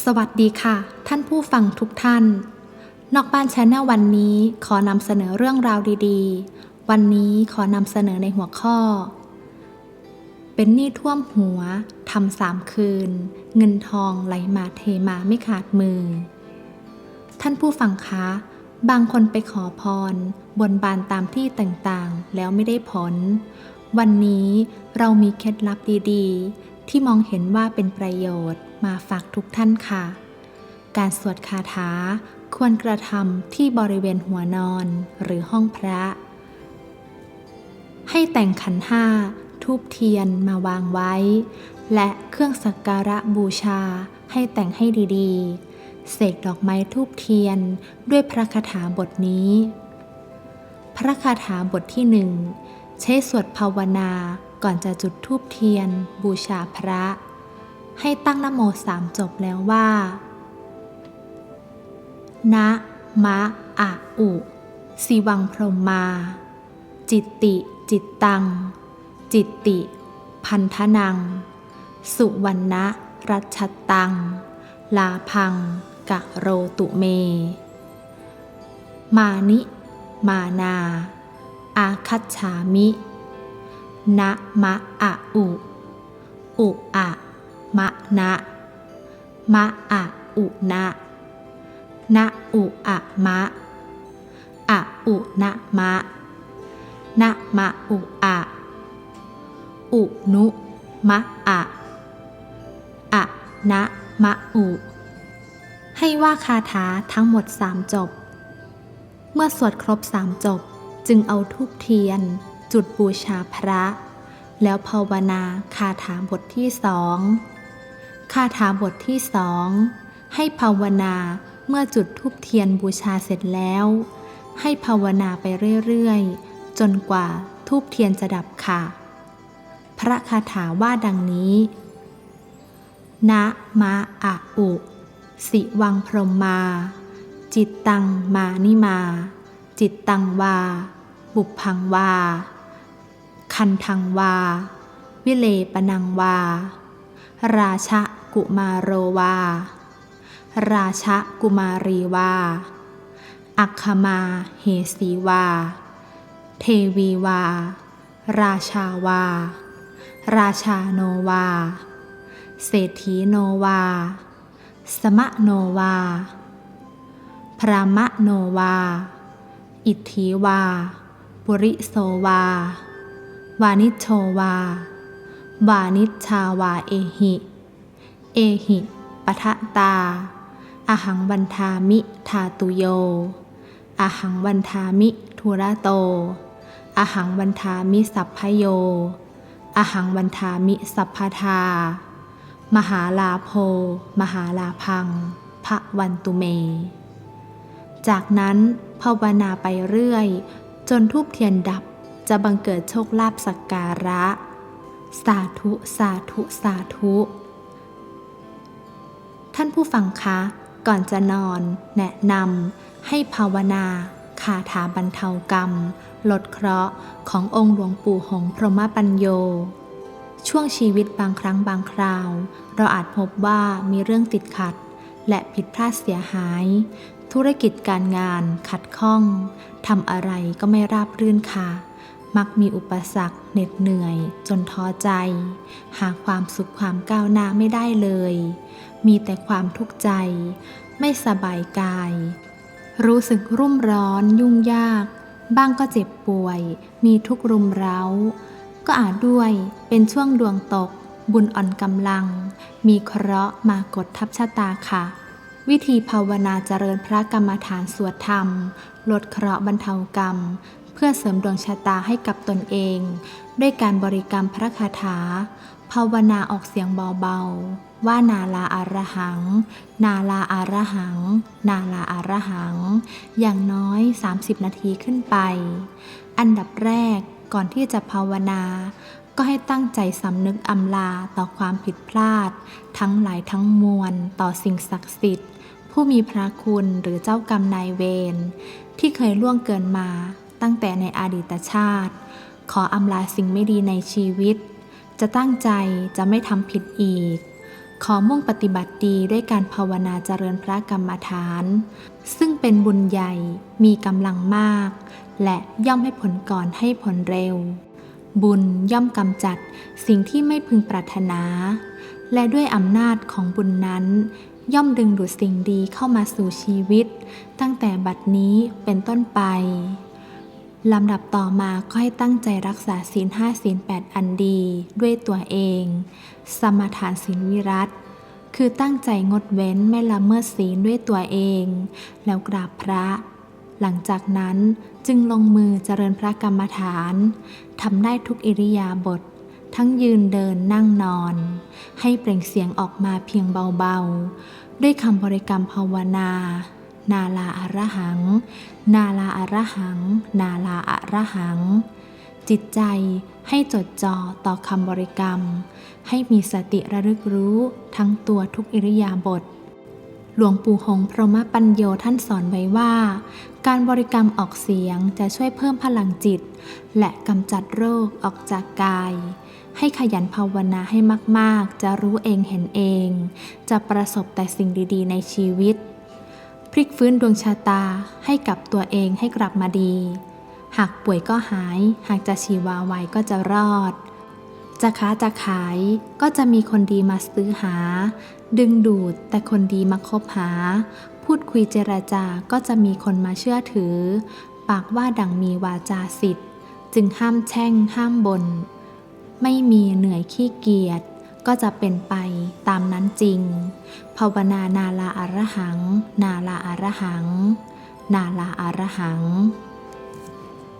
สวัสดีค่ะ ท่านผู้ฟังทุกท่าน นอกบ้านชาแนลวันนี้ขอนำเสนอเรื่องราวดีๆ วันนี้ขอนำเสนอในหัวข้อ เป็นหนี้ท่วมหัวทำสามคืน เงินทองไหลมาเทมาไม่ขาดมือ ท่านผู้ฟังคะ บางคนไปขอพร บนบานตามที่ต่างๆ แล้วไม่ได้ผล วันนี้เรามีเคล็ดลับดีๆ ที่มองเห็นว่าเป็นประโยชน์มาฝากทุกท่านค่ะ การสวดคาถาควรกระทำที่บริเวณหัวนอนหรือห้องพระ ให้แต่งขันห้าทูบเทียนมาวางไว้ และเครื่องสักการะบูชาให้แต่งให้ดีๆ เสกดอกไม้ทูบเทียนด้วยพระคาถาบทนี้ พระคาถาบทที่หนึ่งใช้สวดภาวนา ก่อนจะจุดธูปเทียน บูชาพระ ให้ตั้งนโมสามจบแล้วว่า นะ มะ อะ อุสิวังพรมมา จิตติ จิตตัง จิตติ พันธนัง สุวรรณรัชตัง ลาพัง กะโรตุเม มานิ มานา อาคัจฉามิ นะมะอะอุอุอะมะนะมะอะอุนะนะอุอะมะอะอุนะมะนะมะอุอะอุนุมะอะอะนะมะอุ ให้ว่าคาถาทั้งหมดสามจบ เมื่อสวดครบสามจบจึงเอาทูบเทียน จุดบูชาพระ แล้วภาวนาคาถาบทที่สองคาถาบทที่สองให้ภาวนาเมื่อจุดทูบเทียนบูชาเสร็จแล้ว ให้ภาวนาไปเรื่อยๆ จนกว่าทูบเทียนจะดับค่ะ พระคาถาว่าดังนี้นะมะอะอุ สิวังพรมมา จิตตังมานิมา จิตตังวา บุพังวา คันทังวา วิเลปนังวา ราชกุมารโรวา ราชกุมารีวา อัคคมาเหสีวา เทวีวา ราชาวา ราชาโนวา เศรษฐีโนวา สมะโนวา พรามะโนวา อิทธิวา ปุริโสวา วานิชโชวา วานิชชาวาเอหิ เอหิปะทะตา อหังวันทามิทาตุโย อหังวันทามิทุระโต อหังวันทามิสัพพโย อหังวันทามิสัพพทา มหาลาโพ มหาลาพัง พระวันตุเม จากนั้นภาวนาไปเรื่อย จนทูบเทียนดับ จะบังเกิดโชคลาภสักการะ สาธุ สาธุ สาธุ ท่านผู้ฟังคะ ก่อนจะนอน แนะนำให้ภาวนาคาถาบรรเทากรรม ลดเคราะห์ขององค์หลวงปู่หงพรหมปัญโย ช่วงชีวิตบางครั้งบางคราว เราอาจพบว่ามีเรื่องติดขัด และผิดพลาดเสียหาย ธุรกิจการงานขัดข้องทำอะไรก็ไม่ราบรื่นค่ะ มักมีอุปสรรคเหน็ดเหนื่อย จนท้อใจ หาความสุขความก้าวหน้าไม่ได้เลย มีแต่ความทุกข์ใจ ไม่สบายกาย รู้สึกรุ่มร้อนยุ่งยาก บ้างก็เจ็บป่วย มีทุกข์รุมเร้า ก็อาจด้วยเป็นช่วงดวงตก บุญอ่อนกำลัง มีเคราะห์มากดทับชะตาค่ะ วิธีภาวนาเจริญพระกรรมฐานสวดธรรม ลดเคราะห์บรรเทากรรม พื่อเสริมดวงชะตาให้กับตนเอง ด้วยการบริกรรมพระคาถา ภาวนาออกเสียงเบาๆ ว่านาลาอารหัง นาลาอารหัง นาลาอารหัง อย่างน้อย 30 นาทีขึ้นไป อันดับแรกก่อนที่จะภาวนา ก็ให้ตั้งใจสำนึกอำลาต่อความผิดพลาด ทั้งหลายทั้งมวลต่อสิ่งศักดิ์สิทธิ์ผู้มีพระคุณหรือเจ้ากรรมนายเวรที่เคยล่วงเกินมา ตั้งแต่ในอดีตชาติ ขออำลาสิ่งไม่ดีในชีวิต จะตั้งใจจะไม่ทำผิดอีก ขอมุ่งปฏิบัติดีด้วยการภาวนาเจริญพระกรรมฐาน ซึ่งเป็นบุญใหญ่มีกำลังมาก และย่อมให้ผลก่อนให้ผลเร็ว บุญย่อมกำจัดสิ่งที่ไม่พึงปรารถนา และด้วยอำนาจของบุญนั้นย่อมดึงดูดสิ่งดีเข้ามาสู่ชีวิต ตั้งแต่บัดนี้เป็นต้นไป ลำดับต่อมาก็ให้ตั้งใจรักษาศีลห้าศีลแปดอันดีด้วยตัวเอง สมาทานศีลวิรัตคือตั้งใจงดเว้นไม่ละเมิดศีลด้วยตัวเอง แล้วกราบพระ หลังจากนั้นจึงลงมือเจริญพระกรรมฐานทำได้ทุกอิริยาบถทั้งยืนเดินนั่งนอน ให้เปล่งเสียงออกมาเพียงเบาๆ ด้วยคำบริกรรมภาวนา นาลาอระหัง นาลาอระหัง นาลาอระหัง จิตใจให้จดจ่อต่อคำบริกรรม ให้มีสติระลึกรู้ทั้งตัวทุกอิริยาบถหลวงปู่หงพรหมปัญโยท่านสอนไว้ว่า การบริกรรมออกเสียงจะช่วยเพิ่มพลังจิต และกำจัดโรคออกจากกาย ให้ขยันภาวนาให้มาก ๆ จะรู้เองเห็นเอง จะประสบแต่สิ่งดี ๆ ในชีวิต พลิกฟื้นดวงชะตาให้กับตัวเองให้กลับมาดี หากป่วยก็หาย หากจะชีวาไวก็จะรอด จะค้าจะขายก็จะมีคนดีมาซื้อหา ดึงดูดแต่คนดีมาคบหา พูดคุยเจรจาก็จะมีคนมาเชื่อถือ ปากว่าดังมีวาจาสิทธิ์ จึงห้ามแช่งห้ามบนไม่มีเหนื่อยขี้เกียจ ก็จะเป็นไปตามนั้นจริง ภาวนานาลาอารหัง นาลาอารหัง นาลาอารหัง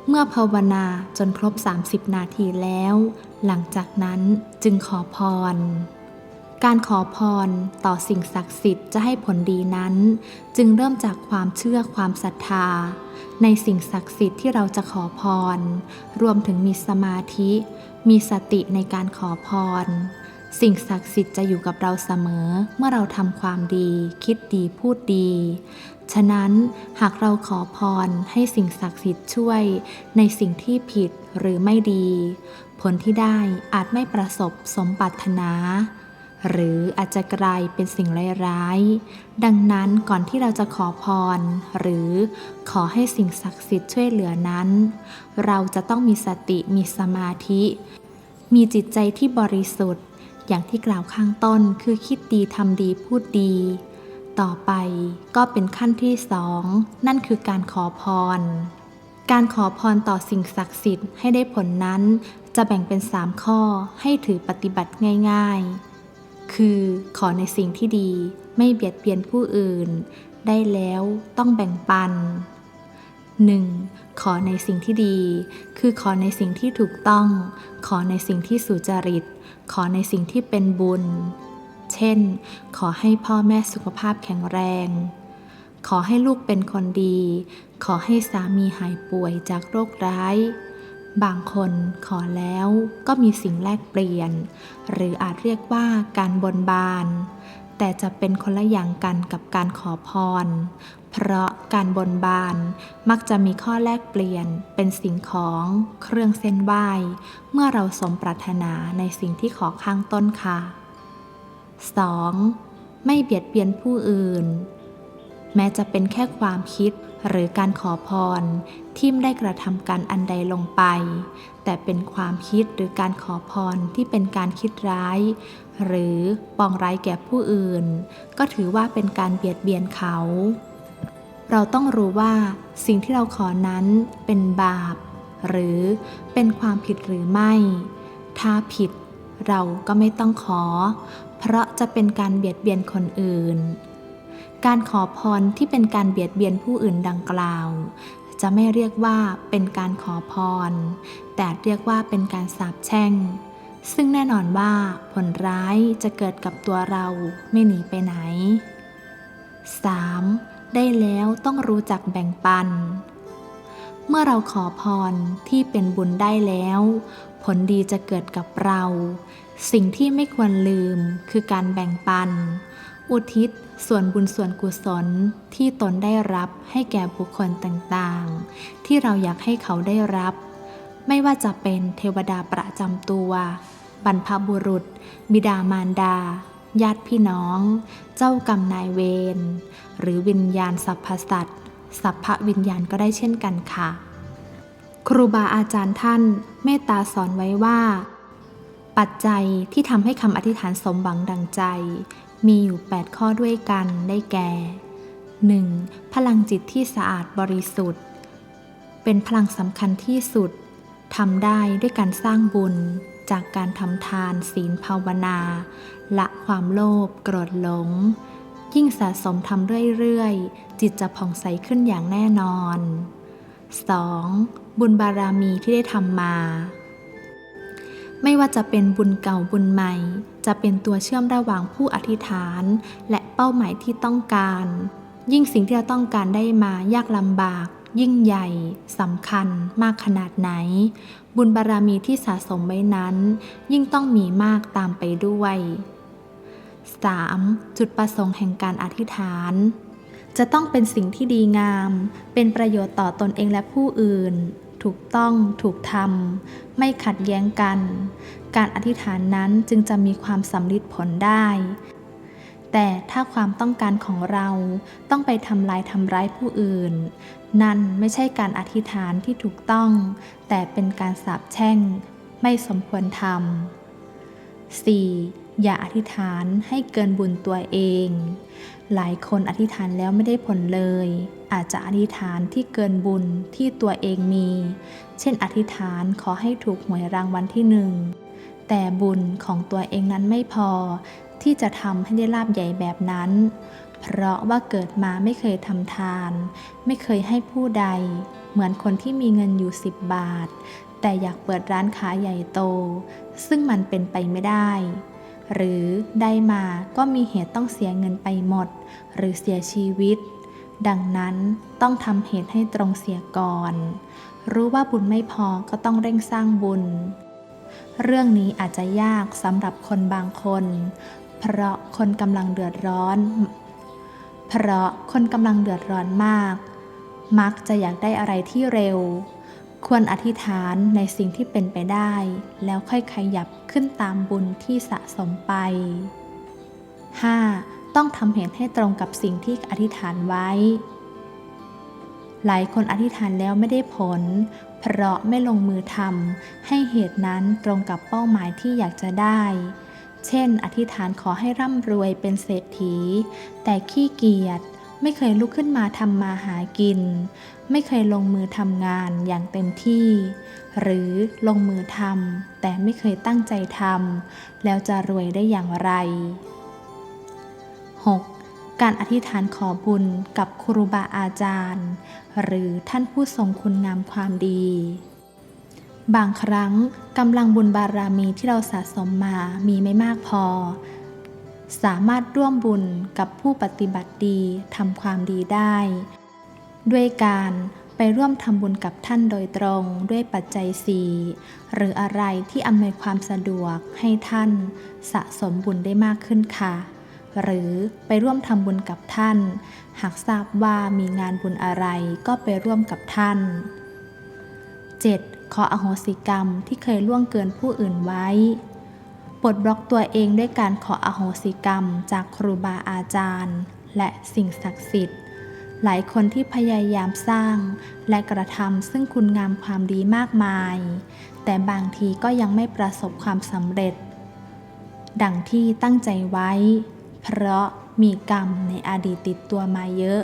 เมื่อภาวนาจนครบ 30 นาทีแล้ว หลังจากนั้นจึงขอพร การขอพรต่อสิ่งศักดิ์สิทธิ์จะให้ผลดีนั้น จึงเริ่มจากความเชื่อความศรัทธา ในสิ่งศักดิ์สิทธิ์ที่เราจะขอพร รวมถึงมีสมาธิ มีสติในการขอพร สิ่งศักดิ์สิทธิ์จะอยู่กับเราเสมอเมื่อเราทำความดี คิดดีพูดดี ฉะนั้นหากเราขอพรให้สิ่งศักดิ์สิทธิ์ช่วย ในสิ่งที่ผิดหรือไม่ดี ผลที่ได้อาจไม่ประสบสมปรารถนา หรืออาจจะกลายเป็นสิ่งร้ายๆดังนั้นก่อนที่เราจะขอพร หรือขอให้สิ่งศักดิ์สิทธิ์ช่วยเหลือนั้น เราจะต้องมีสติมีสมาธิ มีจิตใจที่บริสุทธิ์ อย่างที่กล่าวข้างต้นคือคิดดีทำดีพูดดี ต่อไปก็เป็นขั้นที่สองนั่นคือการขอพร การขอพรต่อสิ่งศักดิ์สิทธิ์ให้ได้ผลนั้นจะแบ่งเป็น3ข้อให้ถือปฏิบัติง่ายๆ คือขอในสิ่งที่ดีไม่เบียดเบียนผู้อื่น ได้แล้วต้องแบ่งปัน 1. ขอในสิ่งที่ดี คือขอในสิ่งที่ถูกต้อง ขอในสิ่งที่สุจริต ขอในสิ่งที่เป็นบุญ เช่น ขอให้พ่อแม่สุขภาพแข็งแรง ขอให้ลูกเป็นคนดี ขอให้สามีหายป่วยจากโรคร้าย บางคนขอแล้วก็มีสิ่งแลกเปลี่ยน หรืออาจเรียกว่าการบนบาน แต่จะเป็นคนละอย่างกันกับการขอพร เพราะการบนบานมักจะมีข้อแลกเปลี่ยนเป็นสิ่งของ เครื่องเส้นไหว้ เมื่อเราสมปรารถนาในสิ่งที่ขอข้างต้นค่ะ 2. ไม่เบียดเบียนผู้อื่น แม้จะเป็นแค่ความคิดหรือการขอพรที่ไม่ได้กระทำการอันใดลงไป แต่เป็นความคิดหรือการขอพรที่เป็นการคิดร้าย หรือปองร้ายแก่ผู้อื่น ก็ถือว่าเป็นการเบียดเบียนเขา เราต้องรู้ว่าสิ่งที่เราขอนั้นเป็นบาป หรือเป็นความผิดหรือไม่ ถ้าผิดเราก็ไม่ต้องขอ เพราะจะเป็นการเบียดเบียนคนอื่น การขอพรที่เป็นการเบียดเบียนผู้อื่นดังกล่าว จะไม่เรียกว่าเป็นการขอพร แต่เรียกว่าเป็นการสาปแช่ง ซึ่งแน่นอนว่าผลร้ายจะเกิดกับตัวเราไม่หนีไปไหน 3. ได้แล้วต้องรู้จักแบ่งปัน เมื่อเราขอพรที่เป็นบุญได้แล้ว ผลดีจะเกิดกับเรา สิ่งที่ไม่ควรลืมคือการแบ่งปัน อุทิศ ส่วนบุญส่วนกุศลที่ตนได้รับให้แก่บุคคลต่างๆ ที่เราอยากให้เขาได้รับ ไม่ว่าจะเป็นเทวดาประจำตัว บรรพบุรุษ บิดามารดา ญาติพี่น้อง เจ้ากรรมนายเวร หรือวิญญาณสรรพสัตว์สัพพวิญญาณก็ได้เช่นกันค่ะ ครูบาอาจารย์ท่านเมตตาสอนไว้ว่า ปัจจัยที่ทำให้คำอธิษฐานสมหวังดังใจ มีอยู่ 8 ข้อด้วยกันได้แก่ 1. พลังจิตที่สะอาดบริสุทธิ์ เป็นพลังสำคัญที่สุดทำได้ด้วยการสร้างบุญจากการทำทานศีลภาวนา ละความโลภโกรธหลง ยิ่งสะสมทำเรื่อยๆ จิตจะผ่องใสขึ้นอย่างแน่นอน 2. บุญบารามีที่ได้ทำมา ไม่ว่าจะเป็นบุญเก่าบุญใหม่ จะเป็นตัวเชื่อมระหว่างผู้อธิษฐาน และเป้าหมายที่ต้องการ ยิ่งสิ่งที่เราต้องการได้มายากลำบาก ยิ่งใหญ่สำคัญมากขนาดไหน บุญบารรมีที่สะสมไว้นั้น ยิ่งต้องมีมากตามไปด้วย 3. จุดประสงค์แห่งการอธิษฐาน จะต้องเป็นสิ่งที่ดีงาม เป็นประโยชน์ต่อตนเองและผู้อื่น ถูกต้องถูกทำไม่ขัดแย้งกัน การอธิษฐานนั้นจึงจะมีความสำลิดผลได้ แต่ถ้าความต้องการของเราต้องไปทำลายทำร้ายผู้อื่น นั่นไม่ใช่การอธิษฐานที่ถูกต้อง แต่เป็นการสาปแช่ง ไม่สมควรทำ 4. อย่าอธิษฐานให้เกินบุญตัวเอง หลายคนอธิษฐานแล้วไม่ได้ผลเลย อาจจะอธิษฐานที่เกินบุญที่ตัวเองมี เช่น อธิษฐานขอให้ถูกหวยรางวัลที่หนึ่ง แต่บุญของตัวเองนั้นไม่พอ ที่จะทำให้ได้ลาบใหญ่แบบนั้น เพราะว่าเกิดมาไม่เคยทำทาน ไม่เคยให้ผู้ใด เหมือนคนที่มีเงินอยู่ 10 บาท แต่อยากเปิดร้านขายใหญ่โต ซึ่งมันเป็นไปไม่ได้ หรือได้มาก็มีเหตุต้องเสียเงินไปหมด หรือเสียชีวิต ดังนั้นต้องทำเหตุให้ตรงเสียก่อน รู้ว่าบุญไม่พอก็ต้องเร่งสร้างบุญ เรื่องนี้อาจจะยากสำหรับคนบางคน เพราะคนกำลังเดือดร้อน เพราะคนกำลังเดือดร้อนมาก มักจะอยากได้อะไรที่เร็ว ควรอธิษฐานในสิ่งที่เป็นไปได้ แล้วค่อยขยับขึ้นตามบุญที่สะสมไป 5. ต้องทำเหตุให้ตรงกับสิ่งที่อธิษฐานไว้ หลายคนอธิษฐานแล้วไม่ได้ผล เพราะไม่ลงมือทำให้เหตุนั้นตรงกับเป้าหมายที่อยากจะได้ เช่น อธิษฐานขอให้ร่ำรวยเป็นเศรษฐี แต่ขี้เกียจ ไม่เคยลุกขึ้นมาทำมาหากิน ไม่เคยลงมือทำงานอย่างเต็มที่ หรือลงมือทำแต่ไม่เคยตั้งใจทำแล้วจะรวยได้อย่างไร 6. การอธิษฐานขอบุญกับครูบาอาจารย์ หรือท่านผู้ทรงคุณงามความดี บางครั้งกำลังบุญบารามีที่เราสะสมมามีไม่มากพอ สามารถร่วมบุญกับผู้ปฏิบัติดีทำความดีได้ ด้วยการไปร่วมทำบุญกับท่านโดยตรงด้วยปัจจัยสี่หรืออะไรที่อำนวยความสะดวกให้ท่านสะสมบุญได้มากขึ้นค่ะ หรือไปร่วมทำบุญกับท่าน หากทราบว่ามีงานบุญอะไรก็ไปร่วมกับท่าน 7. ขออโหสิกรรมที่เคยล่วงเกินผู้อื่นไว้ ปลดบล็อกตัวเองด้วยการขออโหสิกรรม จากครูบาอาจารย์ และสิ่งศักดิ์สิทธิ์ หลายคนที่พยายามสร้าง และกระทำซึ่งคุณงามความดีมากมาย แต่บางทีก็ยังไม่ประสบความสำเร็จ ดังที่ตั้งใจไว้ เพราะมีกรรมในอดีตติดตัวมาเยอะ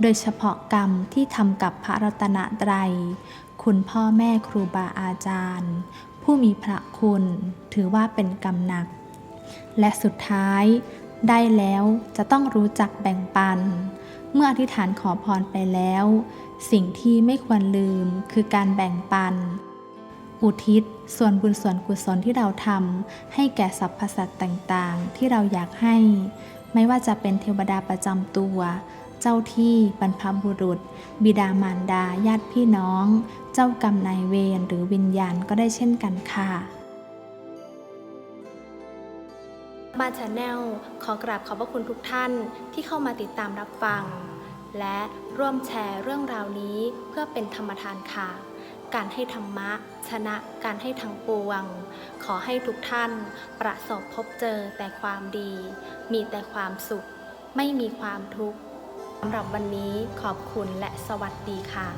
โดยเฉพาะกรรมที่ทำกับพระรัตนตรัย คุณพ่อแม่ครูบาอาจารย์ ผู้มีพระคุณถือว่าเป็นกรรมหนัก และสุดท้ายได้แล้วจะต้องรู้จักแบ่งปัน เมื่ออธิษฐานขอพรไปแล้ว สิ่งที่ไม่ควรลืมคือการแบ่งปัน อุทิศส่วนบุญส่วนกุศลที่เราทำให้แก่สรรพสัตว์ต่างๆ ที่เราอยากให้ ไม่ว่าจะเป็นเทวดาประจำตัว เจ้าที่บรรพบุรุษ บิดามารดาญาติพี่น้อง เจ้ากรรมนายเวรหรือวิญญาณก็ได้เช่นกันค่ะบ้าชาแนลขอกราบขอบพระคุณทุกท่านที่เข้ามาติดตามรับฟัง และร่วมแชร์เรื่องราวนี้เพื่อเป็นธรรมทานค่ะ การให้ธรรมะ ชนะการให้ทางปวง ขอให้ทุกท่านประสบพบเจอแต่ความดี มีแต่ความสุข ไม่มีความทุกข์สำหรับวันนี้ขอบคุณและสวัสดีค่ะ